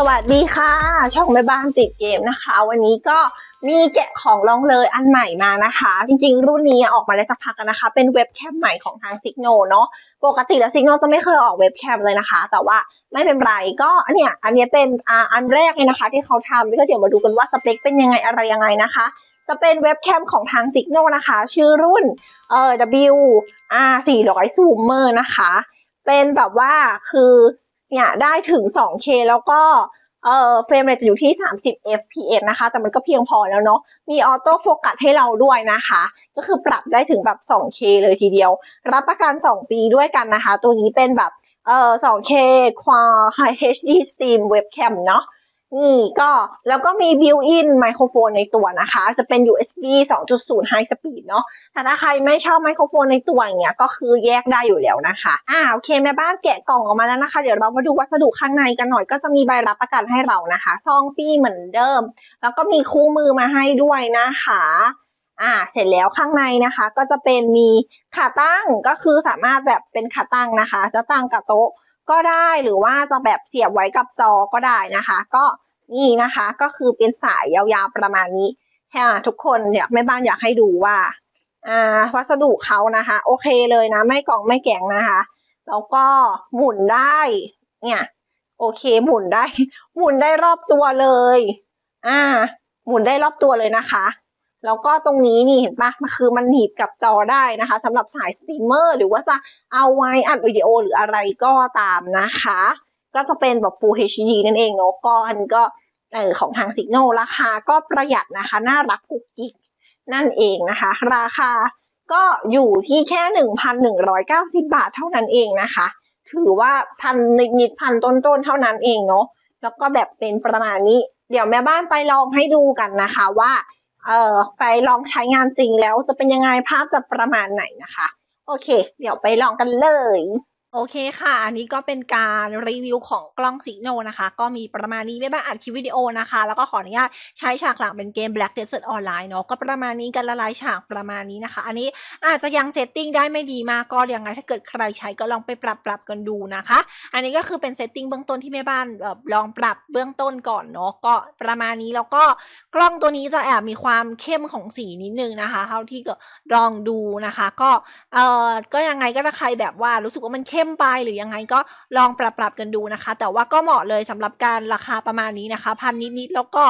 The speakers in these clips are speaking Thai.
สวัสดีค่ะ ช่องแม่บ้านติดเกมนะคะ วันนี้ก็มีแกะของลองเลยอันใหม่มานะคะ จริงๆ รุ่นนี้ออกมาได้สักพักแล้วนะคะ เป็นเว็บแคมใหม่ของทาง s i g n a l เนาะปกติแล้ว s i g n a l จะไม่เคยออกเว็บแคมเลยนะคะ แต่ว่าไม่เป็นไรก็เนี่ยอันนี้เป็นอ่าอันแรกเลยนะคะ ที่เขาทำก็เดี๋ยวมาดูกันว่าสเปคเป็นยังไงอะไรยังไงนะคะ จะเป็นเว็บแคมของทาง s i g n a l นะคะ ชื่อรุ่นเอ่อ W R 400 Zoomer นะคะ เป็นแบบว่าคือ เนี่ยได้ถึง 2K แล้วก็เอ่อเฟรมเรทจะอยู่ที่ 30 fps นะคะ แต่มันก็เพียงพอแล้วเนาะ มีออโต้โฟกัสให้เราด้วยนะคะ ก็คือปรับได้ถึงแบบ 2K เลยทีเดียว รับประกัน 2 ปีด้วยกันนะคะ ตัวนี้เป็นแบบเอ่อ 2K Quad HD Stream Webcam เนาะ นี่ก็แล้วก็มี built-in ไมโครโฟนในตัวนะคะ จะเป็น USB 2.0 High Speed เนาะแต่ถ้าใครไม่ชอบไมโครโฟนในตัวอย่างเงี้ยก็คือแยกได้อยู่แล้วนะคะอ่าโอเคแม่บ้านแกะกล่องออกมาแล้วนะคะ เดี๋ยวเรามาดูวัสดุข้างในกันหน่อย ก็จะมีใบรับประกันให้เรานะคะซองปีเหมือนเดิม แล้วก็มีคู่มือมาให้ด้วยนะคะอ่าเสร็จแล้วข้างในนะคะ ก็จะเป็นมีขาตั้งก็คือสามารถแบบเป็นขาตั้งนะคะ จะตั้งกับโต๊ะ ก็ได้หรือว่าจะแบบเสียบไว้กับจอก็ได้นะคะ ก็นี่นะคะก็คือเป็นสายยาวๆประมาณนี้ค่ะทุกคนเนี่ยแม่บ้านอยากให้ดูว่าอ่าวัสดุเขานะคะ โอเคเลยนะ ไม่กล่องไม่แกงนะคะแล้วก็หมุนได้เนี่ยโอเคหมุนได้ หมุนได้รอบตัวเลย อ่า หมุนได้รอบตัวเลยนะคะ แล้วก็ตรงนี้นี่เห็นปะมันคือมันหนีบกับจอได้นะคะสำหรับสายสตรีมเมอร์หรือว่าจะเอาไว้อัดวิดีโอหรืออะไรก็ตามนะคะ ก็จะเป็นแบบ Full HD นั่นเองเนาะก็อันก็เออของทาง Signal ราคาก็ประหยัดนะคะ น่ารักกุ๊กกิ๊กนั่นเองนะคะ ราคาก็อยู่ที่แค่ 1,190 บาทเท่านั้นเองนะคะ ถือว่าพันนิดพันต้นๆเท่านั้นเองเนาะแล้วก็แบบเป็นประมาณนี้ เดี๋ยวแม่บ้านไปลองให้ดูกันนะคะว่า เออไปลองใช้งานจริงแล้วจะเป็นยังไงภาพจะประมาณไหนนะคะ โอเค เดี๋ยวไปลองกันเลย โอเคค่ะ อันนี้ก็เป็นการรีวิวของกล้องสิโนนะคะ ก็มีประมาณนี้ไม่บ้างอัดคลิปวิดีโอนะคะ แล้วก็ขออนุญาตใช้ฉากหลังเป็นเกม Black Desert Online เนาะ ก็ประมาณนี้กันละลายฉากประมาณนี้นะคะ อันนี้อาจจะยังเซตติ้งได้ไม่ดีมาก ก็ยังไงถ้าเกิดใครใช้ก็ลองไปปรับปรับกันดูนะคะ อันนี้ก็คือเป็นเซตติ้งเบื้องต้นที่แม่บ้านแบบลองปรับเบื้องต้นก่อนเนาะ ก็ประมาณนี้แล้วก็กล้องตัวนี้จะแอบมีความเข้มของสีนิดนึงนะคะ เท่าที่ก็ลองดูนะคะ ก็เอ่อ ก็ยังไงก็ถ้าใครแบบว่ารู้สึกว่ามันเข้มไปหรือยังไงก็ลองปรับปรับกันดูนะคะ แต่ว่าก็เหมาะเลยสำหรับการราคาประมาณนี้นะคะพันนิดๆแล้วก็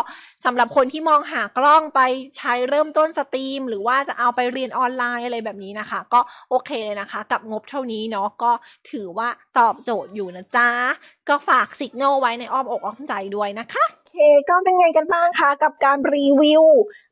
สำหรับคนที่มองหากล้องไปใช้เริ่มต้นสตรีม หรือว่าจะเอาไปเรียนออนไลน์อะไรแบบนี้นะคะ ก็โอเคเลยนะคะ กับงบเท่านี้เนาะก็ถือว่าตอบโจทย์อยู่นะจ๊ะก็ฝากสิกโนไว้ในอ้อมอกอ้อมใจด้วยนะคะ ก็เป็นไงกันบ้างคะกับการรีวิว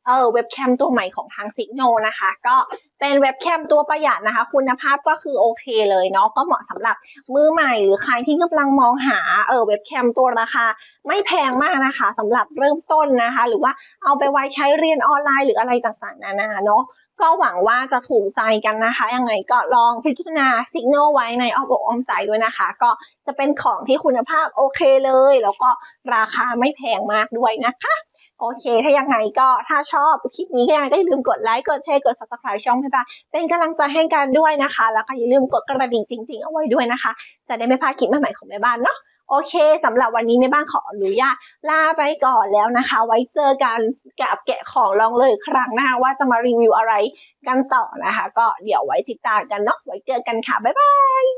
เอ่อเว็บแคมตัวใหม่ของทางสิกโนนะคะ ก็เป็นเว็บแคมตัวประหยัดนะคะ คุณภาพก็คือโอเคเลยเนาะก็เหมาะสำหรับมือใหม่หรือใครที่กำลังมองหาเออเว็บแคมตัวราคา ไม่แพงมากนะคะสำหรับเริ่มต้นนะคะ หรือว่าเอาไปไว้ใช้เรียนออนไลน์หรืออะไรต่างๆนานาเนาะ ก็หวังว่าจะถูกใจกันนะคะ ยังไงก็ลองพิจารณาสิกโนไว้ในอ้อมอกอ้อมใจด้วยนะคะ ก็จะเป็นของที่คุณภาพโอเคเลย แล้วก็ราคาไม่แพงมากด้วยนะคะ โอเค ถ้ายังไงก็ถ้าชอบคลิปนี้ก็ยังไงก็อย่าลืมกดไลค์กดแชร์กด subscribe ช่องให้บ้านเป็นกำลังใจให้กันด้วยนะคะ แล้วก็อย่าลืมกดกระดิ่งจริงๆเอาไว้ด้วยนะคะ จะได้ไม่พลาดคลิปใหม่ๆของแม่บ้านเนาะ โอเคสำหรับวันนี้แม่บ้านขออนุญาตลาไปก่อนแล้วนะคะ ไว้เจอกันกับแกะของลองเลยครั้งหน้าว่าจะมารีวิวอะไรกันต่อนะคะ ก็เดี๋ยวไว้ติดตามกันเนาะไว้เจอกันค่ะ บ๊ายบาย